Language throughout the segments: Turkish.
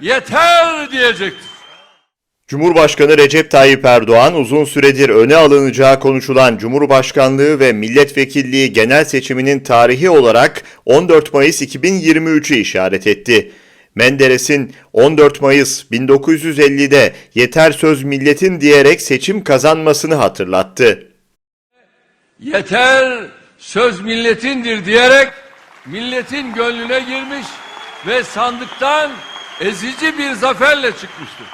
yeter diyecektir. Cumhurbaşkanı Recep Tayyip Erdoğan uzun süredir öne alınacağı konuşulan Cumhurbaşkanlığı ve milletvekilliği genel seçiminin tarihi olarak 14 Mayıs 2023'ü işaret etti. Menderes'in 14 Mayıs 1950'de yeter söz milletin diyerek seçim kazanmasını hatırlattı. Yeter söz milletindir diyerek milletin gönlüne girmiş ve sandıktan ezici bir zaferle çıkmıştır.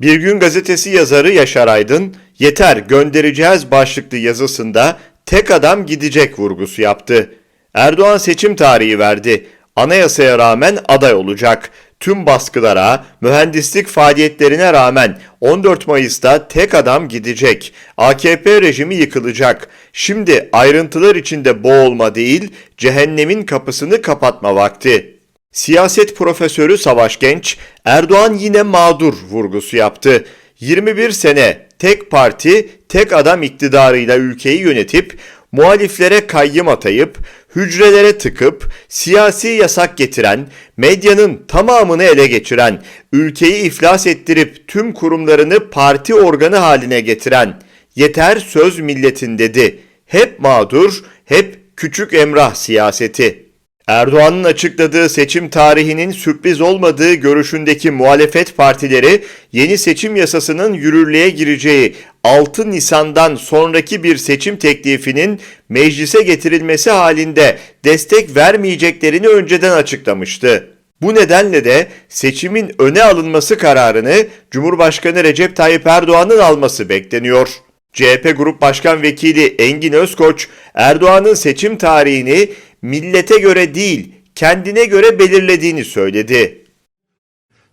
Bir gün gazetesi yazarı Yaşar Aydın, yeter göndereceğiz başlıklı yazısında tek adam gidecek vurgusu yaptı. Erdoğan seçim tarihi verdi. Anayasaya rağmen aday olacak. Tüm baskılara, mühendislik faaliyetlerine rağmen 14 Mayıs'ta tek adam gidecek. AKP rejimi yıkılacak. Şimdi ayrıntılar içinde boğulma değil, cehennemin kapısını kapatma vakti. Siyaset profesörü Savaş Genç, Erdoğan yine mağdur vurgusu yaptı. 21 sene tek parti, tek adam iktidarıyla ülkeyi yönetip, muhaliflere kayyım atayıp, hücrelere tıkıp, siyasi yasak getiren, medyanın tamamını ele geçiren, ülkeyi iflas ettirip tüm kurumlarını parti organı haline getiren, yeter söz milletin dedi. Hep mağdur, hep küçük emrah siyaseti. Erdoğan'ın açıkladığı seçim tarihinin sürpriz olmadığı görüşündeki muhalefet partileri yeni seçim yasasının yürürlüğe gireceği 6 Nisan'dan sonraki bir seçim teklifinin meclise getirilmesi halinde destek vermeyeceklerini önceden açıklamıştı. Bu nedenle de seçimin öne alınması kararını Cumhurbaşkanı Recep Tayyip Erdoğan'ın alması bekleniyor. CHP Grup Başkan Vekili Engin Özkoç, Erdoğan'ın seçim tarihini millete göre değil, kendine göre belirlediğini söyledi.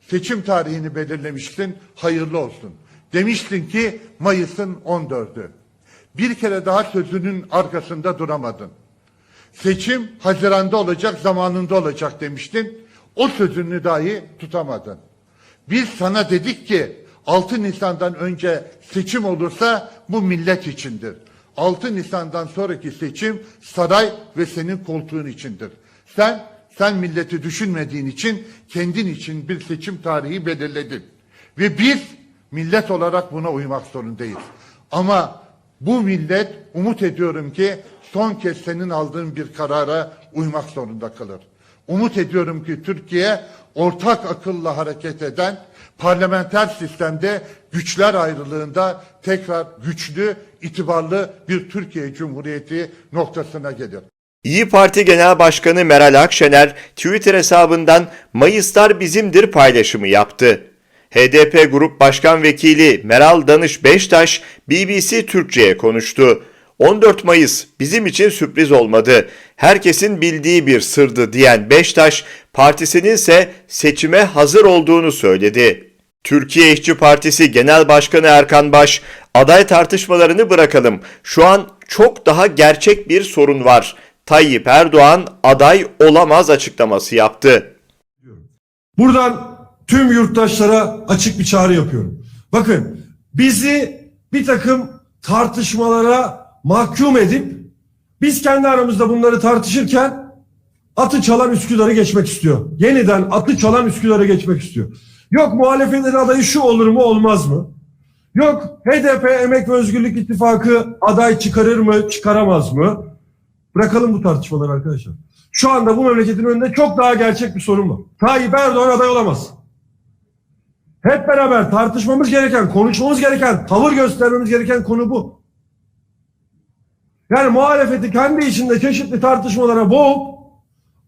Seçim tarihini belirlemiştin, hayırlı olsun. Demiştin ki Mayıs'ın 14'ü. Bir kere daha sözünün arkasında duramadın. Seçim Haziran'da olacak, zamanında olacak demiştin. O sözünü dahi tutamadın. Biz sana dedik ki 6 Nisan'dan önce seçim olursa bu millet içindir. 6 Nisan'dan sonraki seçim saray ve senin koltuğun içindir. Sen sen milleti düşünmediğin için kendin için bir seçim tarihi belirledin. Ve biz millet olarak buna uymak zorundayız. Ama bu millet umut ediyorum ki son kez senin aldığın bir karara uymak zorunda kalır. Umut ediyorum ki Türkiye ortak akılla hareket eden parlamenter sistemde güçler ayrılığında tekrar güçlü, itibarlı bir Türkiye Cumhuriyeti noktasına gelir. İyi Parti Genel Başkanı Meral Akşener Twitter hesabından Mayıslar bizimdir paylaşımı yaptı. HDP Grup Başkan Vekili Meral Danış Beştaş BBC Türkçe'ye konuştu. 14 Mayıs bizim için sürpriz olmadı. Herkesin bildiği bir sırdı diyen Beştaş, partisinin ise seçime hazır olduğunu söyledi. Türkiye İşçi Partisi Genel Başkanı Erkan Baş, aday tartışmalarını bırakalım. Şu an çok daha gerçek bir sorun var. Tayyip Erdoğan aday olamaz açıklaması yaptı. Buradan tüm yurttaşlara açık bir çağrı yapıyorum. Bakın bizi bir takım tartışmalara mahkum edip biz kendi aramızda bunları tartışırken atı çalan Üsküdar'ı geçmek istiyor. Yeniden atı çalan Üsküdar'ı geçmek istiyor. Yok muhalefetin adayı şu olur mu olmaz mı? Yok HDP Emek ve Özgürlük İttifakı aday çıkarır mı çıkaramaz mı? Bırakalım bu tartışmaları arkadaşlar. Şu anda bu memleketin önünde çok daha gerçek bir sorun var. Tayyip Erdoğan aday olamaz. Hep beraber tartışmamız gereken, konuşmamız gereken, tavır göstermemiz gereken konu bu. Yani muhalefeti kendi içinde çeşitli tartışmalara boğup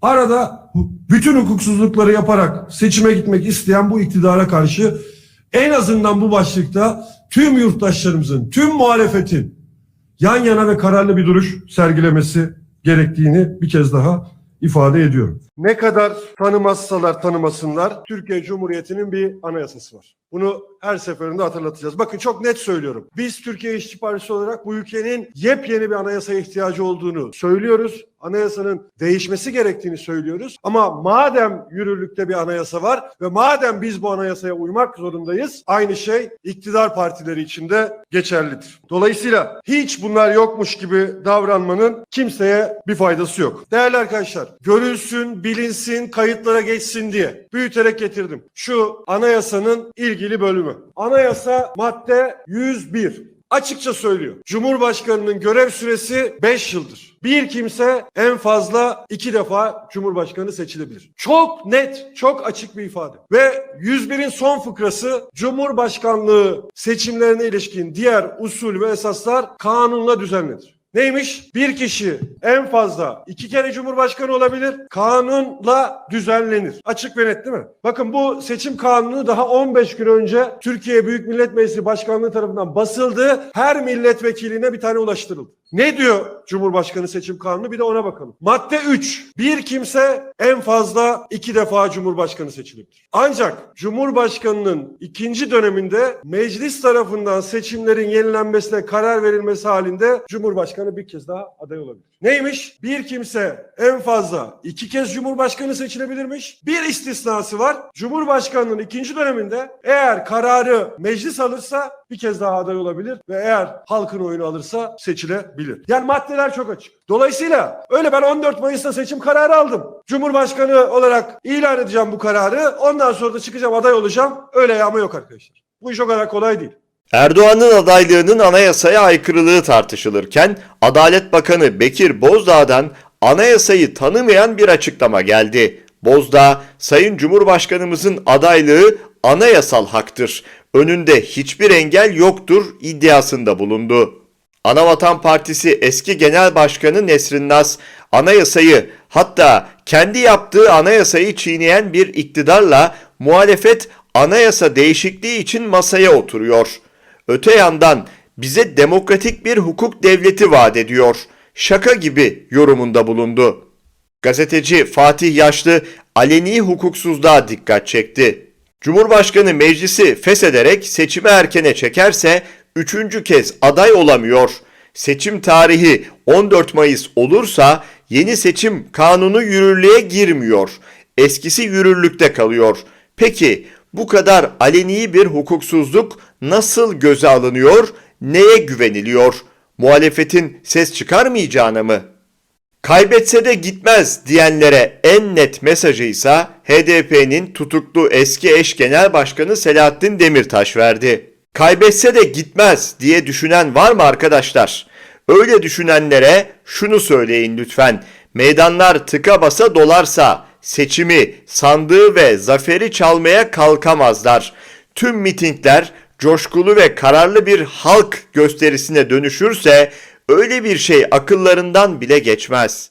arada bütün hukuksuzlukları yaparak seçime gitmek isteyen bu iktidara karşı en azından bu başlıkta tüm yurttaşlarımızın, tüm muhalefetin yan yana ve kararlı bir duruş sergilemesi gerektiğini bir kez daha ifade ediyorum. Ne kadar tanımazsalar tanımasınlar Türkiye Cumhuriyeti'nin bir anayasası var. Bunu her seferinde hatırlatacağız. Bakın çok net söylüyorum. Biz Türkiye İşçi Partisi olarak bu ülkenin yepyeni bir anayasaya ihtiyacı olduğunu söylüyoruz. Anayasanın değişmesi gerektiğini söylüyoruz. Ama madem yürürlükte bir anayasa var ve madem biz bu anayasaya uymak zorundayız, aynı şey iktidar partileri için de geçerlidir. Dolayısıyla hiç bunlar yokmuş gibi davranmanın kimseye bir faydası yok. Değerli arkadaşlar, görülsün, bilinsin, kayıtlara geçsin diye büyüterek getirdim. Şu anayasanın ilgili bölümü. Anayasa madde 101. Açıkça söylüyor. Cumhurbaşkanının görev süresi 5 yıldır. Bir kimse en fazla iki defa Cumhurbaşkanı seçilebilir. Çok net, çok açık bir ifade. Ve 101'in son fıkrası Cumhurbaşkanlığı seçimlerine ilişkin diğer usul ve esaslar kanunla düzenlenir. Neymiş? Bir kişi en fazla iki kere cumhurbaşkanı olabilir. Kanunla düzenlenir. Açık ve net değil mi? Bakın bu seçim kanunu daha 15 gün önce Türkiye Büyük Millet Meclisi Başkanlığı tarafından basıldı. Her milletvekiline bir tane ulaştırıldı. Ne diyor Cumhurbaşkanı seçim kanunu? Bir de ona bakalım. Madde 3. Bir kimse en fazla iki defa Cumhurbaşkanı seçilebilir. Ancak Cumhurbaşkanının ikinci döneminde meclis tarafından seçimlerin yenilenmesine karar verilmesi halinde Cumhurbaşkanı bir kez daha aday olabilir. Neymiş? Bir kimse en fazla iki kez Cumhurbaşkanı seçilebilirmiş. Bir istisnası var. Cumhurbaşkanının ikinci döneminde eğer kararı meclis alırsa bir kez daha aday olabilir ve eğer halkın oyunu alırsa seçilebilir. Yani maddeler çok açık. Dolayısıyla öyle ben 14 Mayıs'ta seçim kararı aldım. Cumhurbaşkanı olarak ilan edeceğim bu kararı. Ondan sonra da çıkacağım aday olacağım. Öyle yağma yok arkadaşlar. Bu iş o kadar kolay değil. Erdoğan'ın adaylığının anayasaya aykırılığı tartışılırken Adalet Bakanı Bekir Bozdağ'dan anayasayı tanımayan bir açıklama geldi. Bozdağ, Sayın Cumhurbaşkanımızın adaylığı anayasal haktır. Önünde hiçbir engel yoktur iddiasında bulundu. Anavatan Partisi eski genel başkanı Nesrin Nas, anayasayı hatta kendi yaptığı anayasayı çiğneyen bir iktidarla muhalefet anayasa değişikliği için masaya oturuyor. Öte yandan bize demokratik bir hukuk devleti vaat ediyor. Şaka gibi yorumunda bulundu. Gazeteci Fatih Yaşlı aleni hukuksuzluğa dikkat çekti. Cumhurbaşkanı meclisi feshederek seçimi erkene çekerse üçüncü kez aday olamıyor. Seçim tarihi 14 Mayıs olursa yeni seçim kanunu yürürlüğe girmiyor. Eskisi yürürlükte kalıyor. Peki bu kadar aleni bir hukuksuzluk nasıl göze alınıyor, neye güveniliyor? Muhalefetin ses çıkarmayacağına mı? Kaybetse de gitmez diyenlere en net mesajı ise HDP'nin tutuklu eski eş genel başkanı Selahattin Demirtaş verdi. Kaybetse de gitmez diye düşünen var mı arkadaşlar? Öyle düşünenlere şunu söyleyin lütfen. Meydanlar tıka basa dolarsa seçimi, sandığı ve zaferi çalmaya kalkamazlar. Tüm mitingler coşkulu ve kararlı bir halk gösterisine dönüşürse öyle bir şey akıllarından bile geçmez.